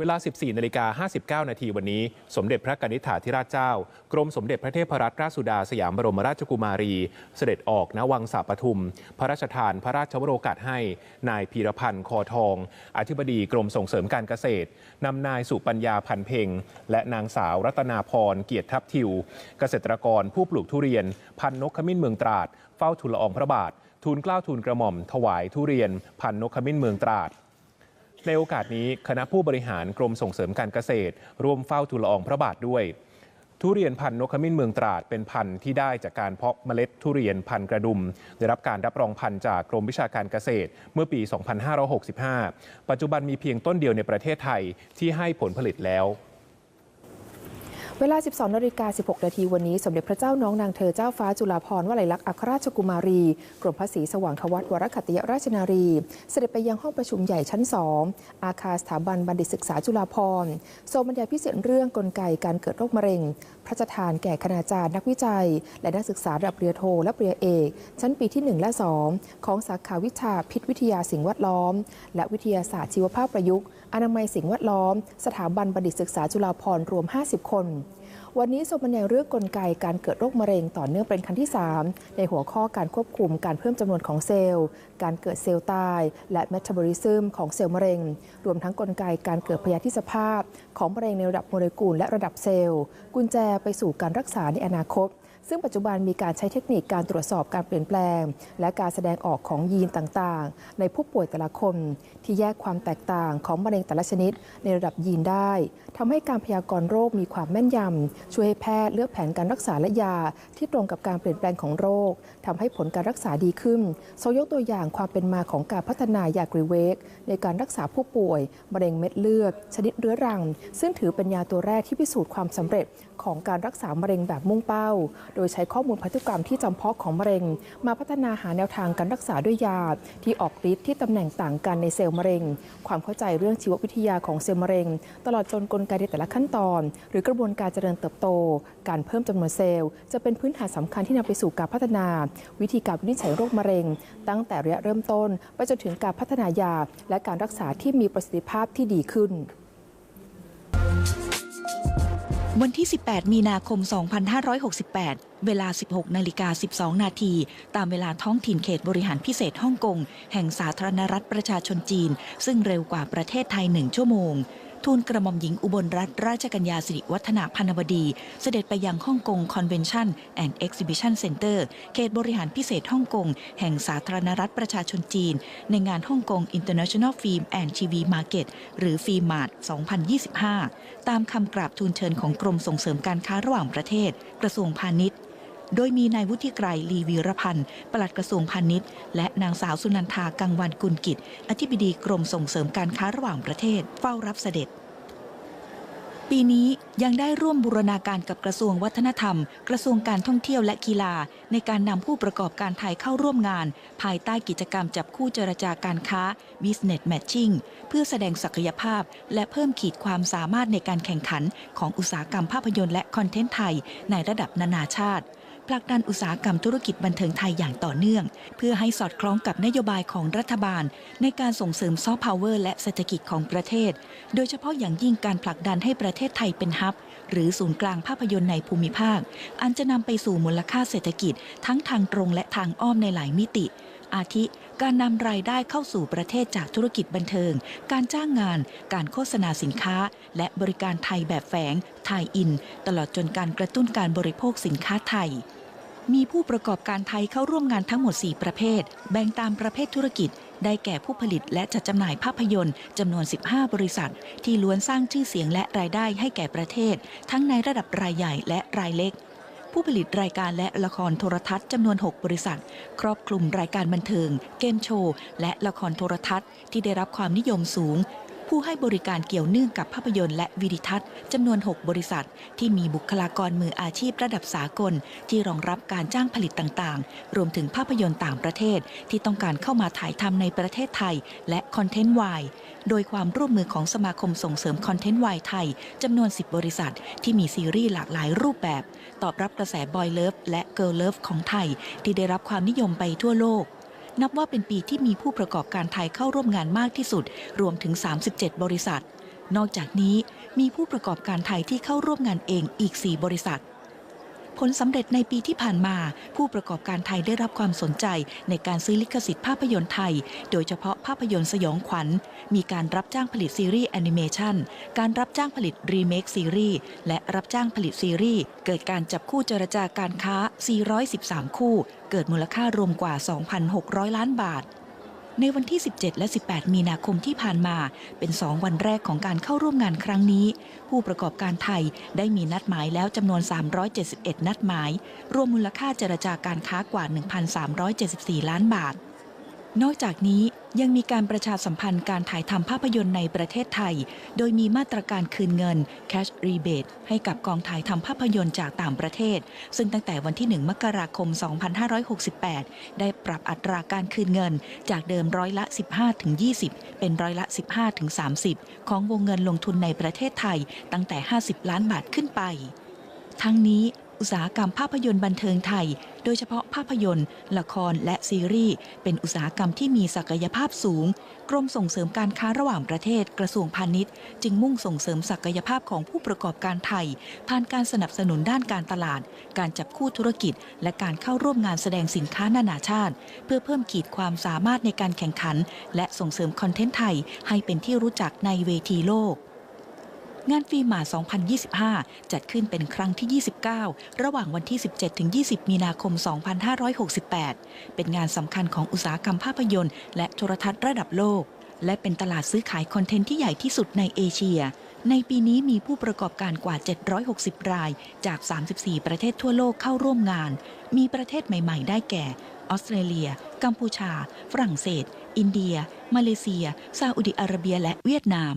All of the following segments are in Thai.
เวลา 14นาฬิกา59 นาทีวันนี้ สมเด็จพระกนิษฐาธิราชเจ้า กรมสมเด็จพระเทพรัตนราชสุดาสยามบรมราชกุมารี เสด็จออกณวังสาปทุม พระราชทานพระราชวโรกาสให้ นายพีรพันธ์คอทอง อธิบดีกรมส่งเสริมการเกษตรนำนายสุปัญญาพันเพ็งและนางสาวรัตนาพรเกียรติทับทิว เกษตรกรผู้ปลูกทุเรียน พันนกขมิ้นเมืองตราด เฝ้าทูลละอองพระบาททูลเกล้าทูลกระหม่อมถวายทุเรียน พันนกขมิ้นเมืองตราด ในโอกาสนี้คณะผู้บริหารกรมส่งเสริมการเกษตร ร่วมเฝ้าทูลละอองพระบาทด้วย ทุเรียนพันธุ์นกขมิ้นเมืองตราดเป็นพันธุ์ที่ได้จากการเพาะเมล็ดทุเรียนพันธุ์กระดุม ได้รับการรับรองพันธุ์จากกรมวิชาการเกษตรเมื่อปี 2565 ปัจจุบันมีเพียงต้นเดียวในประเทศไทยที่ให้ผลผลิตแล้ว เวลา 12นาฬิกา16 นาทีวันนี้ สมเด็จพระเจ้าน้องนางเธอเจ้าฟ้าจุฬาภรณ์วลัยลักษณ์อัครราชกุมารี กรมพระศรีสว่างควัตวรคัตยราชนารี เสด็จไปยังห้องประชุมใหญ่ชั้น 2 อาคารสถาบันบัณฑิตศึกษาจุฬาภรณ์ทรงบรรยายพิเศษเรื่องกลไกการเกิดโรคมะเร็ง พระราชทานแก่คณาจารย์นักวิจัย และนักศึกษาระดับปริญญาโท และปริญญาเอก ชั้นปีที่ 1 และ 2 ของสาขาวิชาพิษวิทยาสิ่งแวดล้อม และวิทยาศาสตร์ชีวภาพประยุกต์ อนามัยสิ่งแวดล้อม สถาบันบัณฑิตศึกษาจุฬาภรณ์รวม 50 คน วันนี้ทรงบรรยายเรื่องกลไกการเกิดโรคมะเร็งต่อเนื่องเป็นครั้งที่ 3 ในหัวข้อการควบคุมการเพิ่มจำนวนของเซลล์ การเกิดเซลล์ตาย และเมตาบอลิซึมของเซลล์มะเร็ง รวมทั้งกลไกการเกิดพยาธิสภาพ ของมะเร็งในระดับโมเลกุลและระดับเซลล์ กุญแจไปสู่การรักษาในอนาคต ซึ่งปัจจุบันมีการใช้เทคนิคการตรวจสอบการเปลี่ยนแปลง และการแสดงออกของยีนต่างๆ ในผู้ป่วยแต่ละคน ที่แยกความแตกต่างของมะเร็งแต่ละชนิด ในระดับยีนได้ทำให้การพยากรณ์โรคมีความแม่นยำช่วยให้แพทย์เลือกแผนการรักษาและยา ที่ตรงกับการเปลี่ยนแปลงของโรคทำให้ผลการรักษาดีขึ้นทรงยกตัวอย่างความเป็นมาของการพัฒนายากริเวกในการรักษาผู้ป่วยมะเร็งเม็ดเลือด ชนิดเรื้อรัง ซึ่งถือเป็นยาตัวแรกที่พิสูจน์ความสำเร็จของการรักษามะเร็งแบบมุ่งเป้าโดยใช้ข้อมูลพันธุกรรมที่จำเพาะของมะเร็ง มาพัฒนาหาแนวทางการรักษาด้วยยา ที่ออกฤทธิ์ที่ตำแหน่งต่างกันในเซลล์มะเร็ง ความเข้าใจเรื่องชีววิทยาของเซลล์มะเร็ง ตลอดจนกลไกในแต่ละขั้นตอน หรือกระบวนการเจริญเติบโต การเพิ่มจำนวนเซลล์ จะเป็นพื้นฐานสำคัญที่นำไปสู่การพัฒนา วิธีการวินิจฉัยโรคมะเร็ง ตั้งแต่ระยะเริ่มต้น ไปจนถึงการพัฒนายา และการรักษาที่มีประสิทธิภาพที่ดีขึ้น วันที่ 18 มีนาคม 2568 เวลา 16 นาฬิกา 12 นาที ตามเวลาท้องถิ่นเขตบริหารพิเศษฮ่องกง แห่งสาธารณรัฐประชาชนจีน ซึ่งเร็วกว่าประเทศไทย 1 ชั่วโมง ทูลกระหม่อมหญิงอุบลรัตนราชกัญญาสิริวัฒนาพันวดี เสด็จไปยังฮ่องกงคอนเวนชั่นแอนด์เอ็กซิบิชันเซ็นเตอร์เขตบริหารพิเศษฮ่องกง แห่งสาธารณรัฐประชาชนจีน ในงานฮ่องกง International Film and TV Market หรือฟิล์มมาร์ท2025 ตามคำกราบทูลเชิญของกรมส่งเสริมการค้าระหว่างประเทศ กระทรวงพาณิชย์ โดยมีนายวุฒิไกรลีวีรพันธ์ปลัดกระทรวงพาณิชย์ และนางสาวสุนันทากังวันกุลกิจ อธิบดีกรมส่งเสริมการค้าระหว่างประเทศเฝ้ารับเสด็จ ปีนี้ยังได้ร่วมบูรณาการกับกระทรวงวัฒนธรรม กระทรวงการท่องเที่ยวและกีฬา ในการนำผู้ประกอบการไทยเข้าร่วมงาน ภายใต้กิจกรรมจับคู่เจรจาการค้า Business Matching เพื่อแสดงศักยภาพ และเพิ่มขีดความสามารถในการแข่งขัน ของอุตสาหกรรมภาพยนตร์และคอนเทนต์ไทย ในระดับนานาชาติ ผลักดันอุตสาหกรรมธุรกิจบันเทิงไทยอย่างต่อเนื่อง เพื่อให้สอดคล้องกับนโยบายของรัฐบาล ในการส่งเสริมซอฟต์พาวเวอร์และเศรษฐกิจของประเทศ โดยเฉพาะอย่างยิ่งการผลักดันให้ประเทศไทยเป็นฮับ หรือศูนย์กลางภาพยนตร์ในภูมิภาค อันจะนำไปสู่มูลค่าเศรษฐกิจ ทั้งทางตรงและทางอ้อมในหลายมิติ อาทิ การนำรายได้เข้าสู่ประเทศจากธุรกิจบันเทิง การจ้างงาน การโฆษณาสินค้า และบริการไทยแบบแฝง ไทยอิน ตลอดจนการกระตุ้นการบริโภคสินค้าไทย มีผู้ประกอบการไทยเข้าร่วมงานทั้งหมด 4 ประเภท แบ่งตามประเภทธุรกิจ ได้แก่ผู้ผลิตและจัดจำหน่ายภาพยนตร์จำนวน 15 บริษัท ที่ล้วนสร้างชื่อเสียงและรายได้ให้แก่ประเทศ ทั้งในระดับรายใหญ่และรายเล็ก ผู้ผลิตรายการและละครโทรทัศน์จำนวน 6 บริษัท ครอบคลุมรายการบันเทิง เกมโชว์ และละครโทรทัศน์ที่ได้รับความนิยมสูง ผู้ให้บริการเกี่ยวเนื่องกับภาพยนตร์และวิดิทัศน์จำนวน 6 บริษัท ที่มีบุคลากรมืออาชีพระดับสากล ที่รองรับการจ้างผลิตต่างๆ รวมถึงภาพยนตร์ต่างประเทศ ที่ต้องการเข้ามาถ่ายทำในประเทศไทย และคอนเทนต์วายโดยความร่วมมือของสมาคมส่งเสริมคอนเทนต์วายไทยจำนวน 10 บริษัท ที่มีซีรีส์หลากหลายรูปแบบ ตอบรับกระแสบอยเลิฟและเกิร์ลเลิฟของไทย ที่ได้รับความนิยมไปทั่วโลก นับว่าเป็นปีที่มีผู้ประกอบการไทยเข้าร่วมงานมากที่สุด รวมถึง 37 บริษัท นอกจากนี้มีผู้ประกอบการไทยที่เข้าร่วมงานเองอีก 4 บริษัท ผลสำเร็จในปีที่ผ่านมา ผู้ประกอบการไทยได้รับความสนใจในการซื้อลิขสิทธิ์ภาพยนตร์ไทย โดยเฉพาะภาพยนตร์สยองขวัญ มีการรับจ้างผลิตซีรีส์แอนิเมชันการรับจ้างผลิตรีเมคซีรีส์และรับจ้างผลิตซีรีส์เกิดการจับคู่เจรจาการค้า 413 คู่ เกิดมูลค่ารวมกว่า 2,600 ล้านบาท ในวันที่ 17 และ 18 มีนาคมที่ผ่านมา เป็น 2 วันแรกของการเข้าร่วมงานครั้งนี้ ผู้ประกอบการไทยได้มีนัดหมายแล้วจำนวน 371 นัดหมาย รวมมูลค่าเจรจาการค้ากว่า 1,374 ล้านบาท นอกจากนี้ยังมีการประชาสัมพันธ์การถ่ายทำภาพยนตร์ในประเทศไทย โดยมีมาตรการคืนเงิน cash rebate ให้กับกองถ่ายทำภาพยนตร์จากต่างประเทศ ซึ่งตั้งแต่วันที่ 1 มกราคม 2568 ได้ปรับอัตราการคืนเงิน จากเดิมร้อยละ 15-20 เป็นร้อยละ 15-30 ของวงเงินลงทุนในประเทศไทยตั้งแต่ 50 ล้านบาทขึ้นไป ทั้งนี้ อุตสาหกรรมภาพยนตร์บันเทิงไทย โดยเฉพาะภาพยนตร์ ละครและซีรีส์ เป็นอุตสาหกรรมที่มีศักยภาพสูง กรมส่งเสริมการค้าระหว่างประเทศกระทรวงพาณิชย์ จึงมุ่งส่งเสริมศักยภาพของผู้ประกอบการไทย ผ่านการสนับสนุนด้านการตลาด การจับคู่ธุรกิจ และการเข้าร่วมงานแสดงสินค้านานาชาติ เพื่อเพิ่มขีดความสามารถในการแข่งขัน และส่งเสริมคอนเทนต์ไทย ให้เป็นที่รู้จักในเวทีโลก งานฟีมา 2025 จัดขึ้นเป็นครั้งที่ 29 ระหว่างวันที่ 17-20 มีนาคม 2568 เป็นงานสำคัญของอุตสาหกรรมภาพยนตร์ และโทรทัศน์ระดับโลก และเป็นตลาดซื้อขายคอนเทนต์ที่ใหญ่ที่สุดในเอเชีย ในปีนี้มีผู้ประกอบการกว่า 760 ราย จาก 34 ประเทศทั่วโลกเข้าร่วมงาน มีประเทศใหม่ ๆ ได้แก่ ออสเตรเลีย กัมพูชา ฝรั่งเศส อินเดีย มาเลเซีย ซาอุดิอาระเบีย และเวียดนาม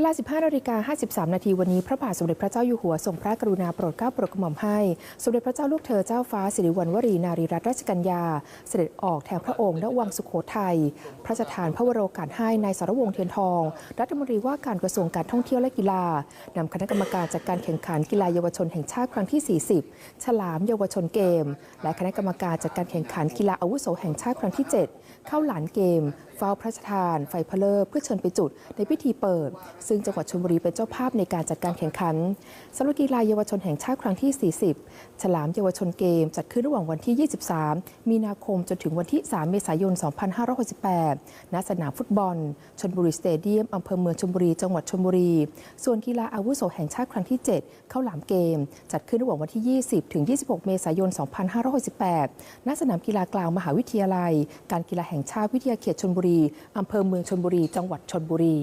วลา 15นาฬิกา53 นาทีวันนี้ พระบาทสมเด็จพระเจ้าอยู่หัวทรงพระกรุณาโปรดเกล้าโปรดกระหม่อมให้ สมเด็จพระเจ้าลูกเธอเจ้าฟ้าสิริวัณวรีนารีรัตนราชกัญญา เสด็จออกแทนพระองค์ณวังสุโขทัย พระราชทานพระวโรกาสให้นายสรวงเทียนทอง รัฐมนตรีว่าการกระทรวงการท่องเที่ยวและกีฬานำคณะกรรมการจัดการแข่งขันกีฬาเยาวชนแห่งชาติครั้งที่ 40 ฉลามเยาวชนเกม และคณะกรรมการจัดการแข่งขันกีฬาอาวุโสแห่งชาติครั้งที่ 7 เข้าหลานเกม เฝ้าพระราชทาน ไฟเพลิงเพื่อเชิญไปจุดในพิธีเปิด ซึ่งจังหวัดชลบุรีเป็นเจ้าภาพในการจัดการแข่งขันสำหรับกีฬาเยาวชนแห่งชาติครั้งที่ 40 ฉลามเยาวชนเกมจัดขึ้นระหว่างวันที่ 23 มีนาคมจนถึงวันที่ 3 เมษายน 2568 ณ สนามฟุตบอลชลบุรีสเตเดียมอำเภอเมืองชลบุรีจังหวัดชลบุรี ส่วนกีฬาอาวุโสแห่งชาติครั้งที่ 7 เข้าหลามเกม จัดขึ้นระหว่างวันที่ 20 ถึง 26 เมษายน 2568 ณ สนามกีฬากลางมหาวิทยาลัย การกีฬาแห่งชาติวิทยาเขตชลบุรีอำเภอเมืองชนบุรี จังหวัดชนบุรี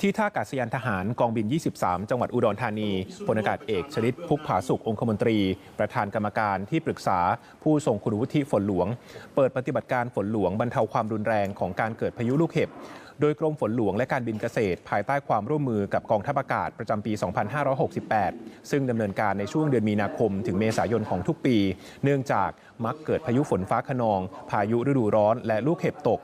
ที่ท่าอากาศยานทหารกองบิน 23 จังหวัดอุดรธานีพลอากาศเอกชลิตพุกผาสุของคมนตรี ประธานกรรมการที่ปรึกษาผู้ทรงคุณวุฒิฝนหลวง เปิดปฏิบัติการฝนหลวงบรรเทาความรุนแรงของการเกิดพายุลูกเห็บ โดยกรมฝนหลวงและการบินเกษตร ภายใต้ความร่วมมือกับกองทัพอากาศประจำปี 2568 ซึ่งดำเนินการในช่วงเดือนมีนาคม ถึงเมษายนของทุกปี เนื่องจากมักเกิดพายุฝนฟ้าขนอง พายุฤดูร้อนและลูกเห็บตก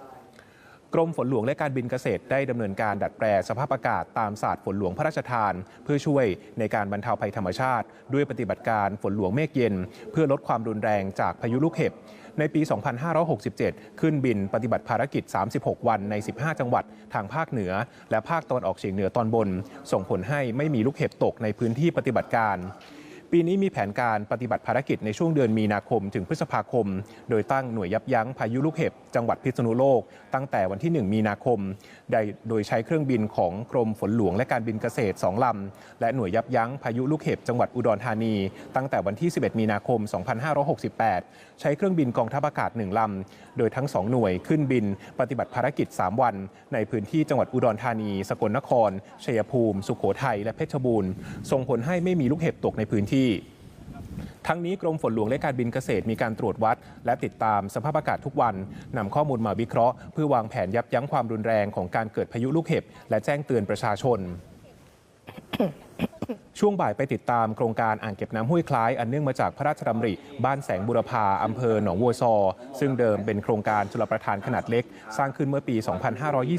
กรมฝนหลวงและการบินเกษตรได้ดำเนินการดัดแปลสภาพอากาศตามศาสตร์ฝนหลวงพระราชทาน เพื่อช่วยในการบรรเทาภัยธรรมชาติ ด้วยปฏิบัติการฝนหลวงเมฆเย็น เพื่อลดความรุนแรงจากพายุลูกเห็บ ในปี 2567 ขึ้นบินปฏิบัติภารกิจ 36 วันใน 15 จังหวัดทางภาคเหนือ และภาคตะวันออกเฉียงเหนือตอนบน ส่งผลให้ไม่มีลูกเห็บตกในพื้นที่ปฏิบัติการ ปีนี้มีแผนการปฏิบัติภารกิจในช่วงเดือนมีนาคมถึงพฤษภาคม โดยตั้งหน่วยยับยั้งพายุลูกเห็บจังหวัดพิษณุโลก ตั้งแต่วันที่ 1 มีนาคมได้โดยใช้เครื่องบินของกรมฝนหลวงและการบินเกษตร 2 ลำ และหน่วยยับยั้งพายุลูกเห็บจังหวัดอุดรธานี ตั้งแต่วันที่ 11 มีนาคม 2568 ใช้เครื่องบินกองทัพอากาศ 1 ลำ โดยทั้ง 2 หน่วยขึ้นบิน ปฏิบัติภารกิจ 3 วัน ในพื้นที่จังหวัดอุดรธานี สกลนคร ชัยภูมิ สุโขทัย และเพชรบูรณ์ ส่งผลให้ไม่มีลูกเห็บตกในพื้นที่ทั้งนี้กรมฝนหลวงและการบินเกษตรมีการตรวจวัด และติดตามสภาพอากาศทุกวันนำข้อมูลมาวิเคราะห์เพื่อวางแผนยับยั้งความรุนแรงของการเกิดพายุลูกเห็บ และแจ้งเตือนประชาชน ช่วงบ่ายไปติดตามโครงการอ่างเก็บน้ำห้วยคล้าย อันเนื่องมาจากพระราชดำริ บ้านแสงบุรพาอำเภอหนองวัวซอ ซึ่งเดิมเป็นโครงการชลประทานขนาดเล็ก สร้างขึ้นเมื่อปี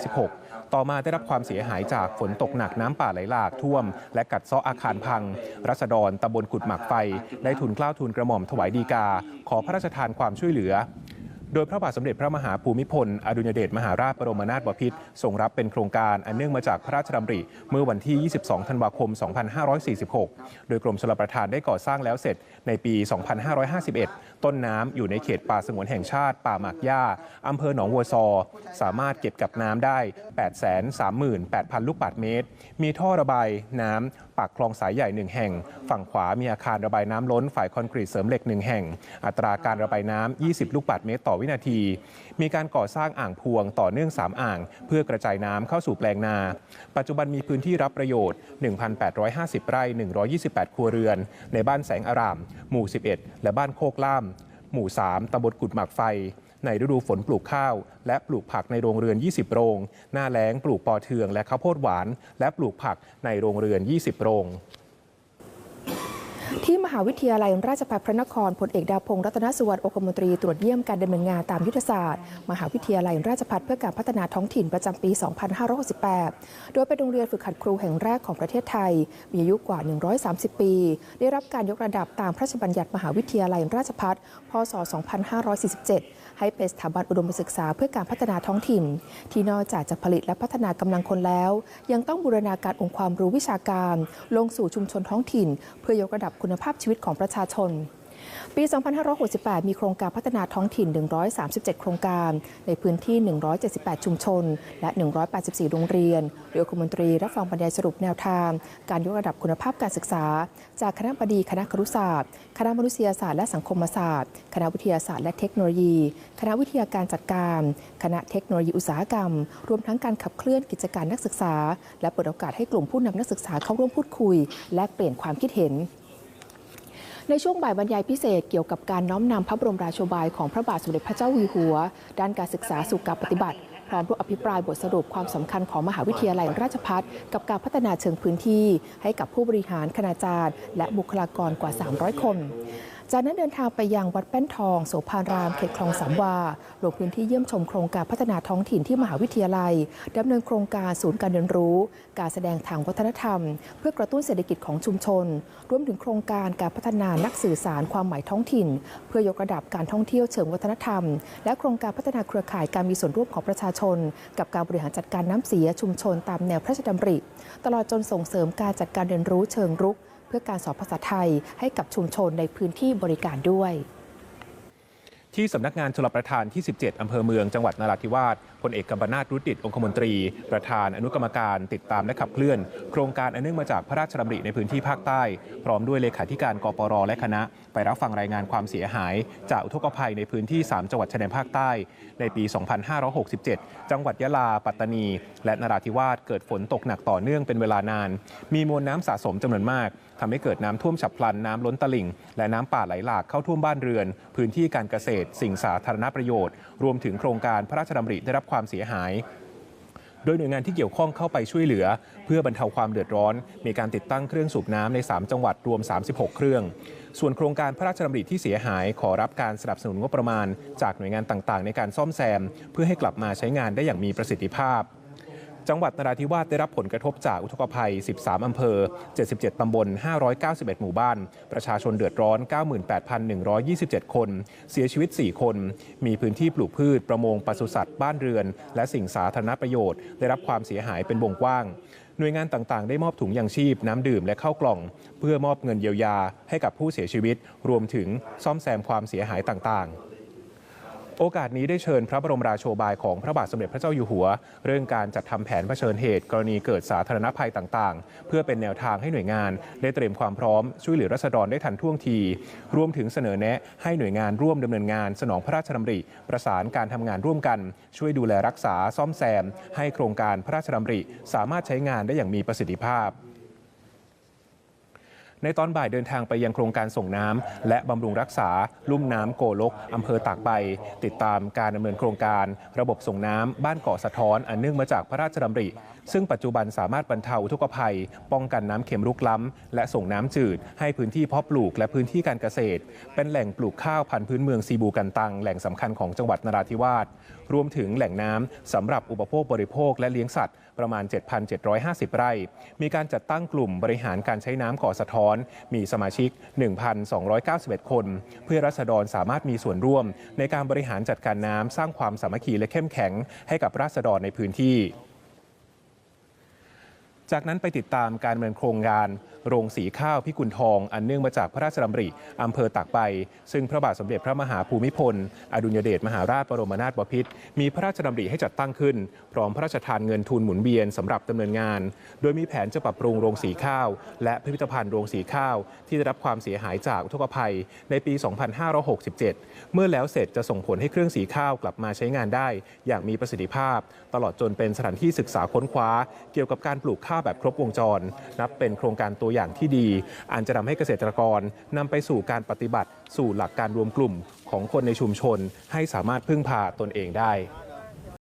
2526 ต่อมาได้รับความเสียหายจากฝนตกหนักน้ำป่าไหลหลากท่วม และกัดเซาะอาคารพัง รัษฎรตำบลกุดหมากไฟ ได้ทุนกล้าวทุนกระหม่อมถวายดีกา ขอพระราชทานความช่วยเหลือ โดยพระบาทสมเด็จพระมหาภูมิพล อดุลยเดชมหาราชบรมนาถบพิตรทรงรับเป็นโครงการอันเนื่องมาจากพระราชดำริ เมื่อวันที่ 22 ธันวาคม 2546 โดยกรมชลประทานได้ก่อสร้างแล้วเสร็จในปี 2551 ต้นน้ำอยู่ในเขตป่าสงวนแห่งชาติ ป่าหมากหญ้าอำเภอหนองวัวซอ สามารถเก็บกับน้ำได้ 838,000 ลูกบาศก์เมตร มีท่อระบายน้ำปากคลองสายใหญ่หนึ่งแห่ง ฝั่งขวามีอาคารระบายน้ำล้นฝ่ายคอนกรีตเสริมเหล็กหนึ่งแห่ง อัตราการระบายน้ำ20 ลูกบาศก์เมตร ต่อวินาที มีการก่อสร้างอ่างพวงต่อเนื่อง 3 อ่าง เพื่อกระจายน้ำเข้าสู่แปลงนา ปัจจุบันมีพื้นที่รับประโยชน์ 1,850 ไร่ 128 ครัวเรือน ในบ้านแสงอาราม หมู่ 11 และบ้านโคกล่าม หมู่ 3ตำบลกุดหมากไฟ ในฤดูฝนปลูกข้าว และปลูกผักในโรงเรือน 20 โรง หน้าแล้งปลูกปอเทืองและข้าวโพดหวาน และปลูกผักในโรงเรือน 20 โรง ที่มหาวิทยาลัยราชภัฏพระนครพลเอกดาวพงศ์รัตนสุวรรณองคมนตรีตรวจเยี่ยมการดำเนินงานตามยุทธศาสตร์ มหาวิทยาลัยราชภัฏเพื่อการพัฒนาท้องถิ่นประจำปี 2568 โดยเป็นโรงเรียนฝึกหัดครูแห่งแรกของประเทศไทย มีอายุกว่า 130 ปี ได้รับการยกระดับตามพระราชบัญญัติมหาวิทยาลัยราชภัฏพศ 2547 ให้เป็นสถาบันอุดมศึกษาเพื่อการพัฒนาท้องถิ่น ที่นอกจากจะผลิตและพัฒนากำลังคนแล้ว ยังต้องบูรณาการองค์ความรู้วิชาการ ลงสู่ชุมชนท้องถิ่น เพื่อยกระดับคุณภาพชีวิตของประชาชน ปี 2568 มีโครงการพัฒนาท้องถิ่น 137 โครงการ ในพื้นที่ 178 ชุมชน และ 184 โรงเรียน โดยคมนตรีรับฟังบรรยายสรุปแนวทาง การยกระดับคุณภาพการศึกษา จากคณะบดีคณะครุศาสตร์ คณะมนุษยศาสตร์และสังคมศาสตร์ คณะวิทยาศาสตร์และเทคโนโลยี คณะวิทยาการจัดการ คณะเทคโนโลยีอุตสาหกรรม รวมทั้งการขับเคลื่อนกิจการนักศึกษา และเปิดโอกาสให้กลุ่มผู้นำนักศึกษาเข้าร่วมพูดคุย และเปลี่ยนความคิดเห็น ในช่วงบ่ายบรรยายพิเศษเกี่ยวกับการน้อมนำพระบรมราโชบายของพระบาทสมเด็จพระเจ้าอยู่หัว ด้านการศึกษาสู่การปฏิบัติ พร้อมร่วมอภิปรายบทสรุปความสำคัญของมหาวิทยาลัยราชพัฒกับการพัฒนาเชิงพื้นที่ ให้กับผู้บริหารคณาจารย์ และบุคลากรกว่า 300 คน จากนั้นเดินทางไปยังวัดแป้นทอง โสภาราม เขตคลองสามวาลงพื้นที่เยี่ยมชมโครงการพัฒนาท้องถิ่นที่มหาวิทยาลัยดำเนินโครงการศูนย์การเรียนรู้ การแสดงทางวัฒนธรรม เพื่อกระตุ้นเศรษฐกิจของชุมชน รวมถึงโครงการการพัฒนานักสื่อสารความหมายท้องถิ่น เพื่อยกระดับการท่องเที่ยวเชิงวัฒนธรรม และโครงการพัฒนาเครือข่ายการมีส่วนร่วมของประชาชน กับการบริหารจัดการน้ำเสียชุมชนตามแนวพระราชดำริ ตลอดจนส่งเสริมการจัดการเรียนรู้เชิงรุก พื่อการสอนภาษาไทยให้กับชุมชนในพื้นที่บริการด้วยที่สำนักงานชลประทานที่ 17 อำเภอเมืองจังหวัดนราธิวาสพลเอกกัมปนาตรุดิตองคมนตรี ประธานอนุกรรมการติดตามและขับเคลื่อน โครงการอันเนื่องมาจากพระราชดำริในพื้นที่ภาคใต้ พร้อมด้วยเลขาธิการกปรและคณะ ไปรับฟังรายงานความเสียหาย จากอุทกภัยในพื้นที่ 3 จังหวัดชายแดนภาคใต้ ในปี 2567 จังหวัดยะลา ปัตตานี และนราธิวาสเกิดฝนตกหนักต่อเนื่องเป็นเวลานาน มีมวลน้ำสะสมจำนวนมาก ทำให้เกิดน้ำท่วมฉับพลันน้ำล้นตลิ่ง และน้ำป่าไหลหลากเข้าท่วมบ้านเรือน พื้นที่การเกษตร สิ่งสาธารณประโยชน์ รวมถึงโครงการพระราชดำริได้รับความเสียหายโดยหน่วยงานที่เกี่ยวข้องเข้าไปช่วยเหลือ เพื่อบรรเทาความเดือดร้อน มีการติดตั้งเครื่องสูบน้ำใน 3 จังหวัดรวม 36 เครื่อง ส่วนโครงการพระราชดำริที่เสียหายขอรับการสนับสนุนงบประมาณ จากหน่วยงานต่างๆ ในการซ่อมแซม เพื่อให้กลับมาใช้งานได้อย่างมีประสิทธิภาพ จังหวัดนราธิวาสได้รับผลกระทบจากอุทกภัย 13 อำเภอ 77 ตำบล 591 หมู่บ้าน ประชาชนเดือดร้อน 98,127 คน เสียชีวิต 4 คน มีพื้นที่ปลูกพืช ประมง ปศุสัตว์ บ้านเรือน และสิ่งสาธารณประโยชน์ ได้รับความเสียหายเป็นวงกว้าง หน่วยงานต่างๆ ได้มอบถุงยางชีพ น้ำดื่ม และข้าวกล่อง เพื่อมอบเงินเยียวยาให้กับผู้เสียชีวิต รวมถึงซ่อมแซมความเสียหายต่างๆ โอกาสนี้ได้เชิญพระบรมราโชบายของพระบาทสมเด็จพระเจ้าอยู่หัว เรื่องการจัดทำแผนเผชิญเหตุ กรณีเกิดสาธารณภัยต่างๆ เพื่อเป็นแนวทางให้หน่วยงาน ได้เตรียมความพร้อมช่วยเหลือรัษฎรได้ทันท่วงที รวมถึงเสนอแนะให้หน่วยงานร่วมดำเนินงาน สนองพระราชดำริ ประสานการทำงานร่วมกัน ช่วยดูแลรักษาซ่อมแซม ให้โครงการพระราชดำริ สามารถใช้งานได้อย่างมีประสิทธิภาพ ในตอนบ่ายเดินทางไปยังโครงการส่งน้ำและบำรุงรักษา ลุ่มน้ำโกลกอำเภอตากใบติดตามการดำเนินโครงการ ระบบส่งน้ำบ้านเกาะสะท้อนอันเนื่องมาจากพระราชดำริซึ่งปัจจุบันสามารถบรรเทาอุทกภัย ป้องกันน้ำเค็มรุกล้ำและส่งน้ำจืด ให้พื้นที่เพาะปลูกและพื้นที่การเกษตร เป็นแหล่งปลูกข้าวพันธุ์พื้นเมืองซีบูกันตังแหล่งสำคัญของจังหวัดนราธิวาสรวมถึงแหล่งน้ำสำหรับอุปโภคบริโภคและเลี้ยงสัตว์ประมาณ 7,750 ไร่ มีการจัดตั้งกลุ่มบริหารการใช้น้ำก่อสะท้อน มีสมาชิก 1,291 คน เพื่อรัษฎรสามารถมีส่วนร่วม ในการบริหารจัดการน้ำสร้างความสามัคคีและเข้มแข็งให้กับราษฎรในพื้นที่ จากนั้นไปติดตามการดำเนินโครงงาน โรงสีข้าวพิกุลทอง อันเนื่องมาจากพระราชดำริอำเภอตากใบ ซึ่งพระบาทสมเด็จพระมหาภูมิพล อดุลยเดชมหาราชบรมนาถบพิตรมีพระราชดำริให้จัดตั้งขึ้น พร้อมพระราชทานเงินทุนหมุนเวียนสำหรับดำเนินงาน โดยมีแผนจะปรับปรุงโรงสีข้าว และพิพิธภัณฑ์โรงสีข้าว ที่ได้รับความเสียหายจากอุทกภัยในปี 2567 เมื่อแล้วเสร็จจะส่งผลให้เครื่องสีข้าวกลับมาใช้งานได้ อย่างมีประสิทธิภาพ ตลอดจนเป็นสถานที่ศึกษาค้นคว้า เกี่ยวกับการปลูกข้าวแบบครบวงจร นับเป็นโครงการตัวอย่างที่ดี อันจะทำให้เกษตรกรนำไปสู่การปฏิบัติ สู่หลักการรวมกลุ่มของคนในชุมชน ให้สามารถพึ่งพาตนเองได้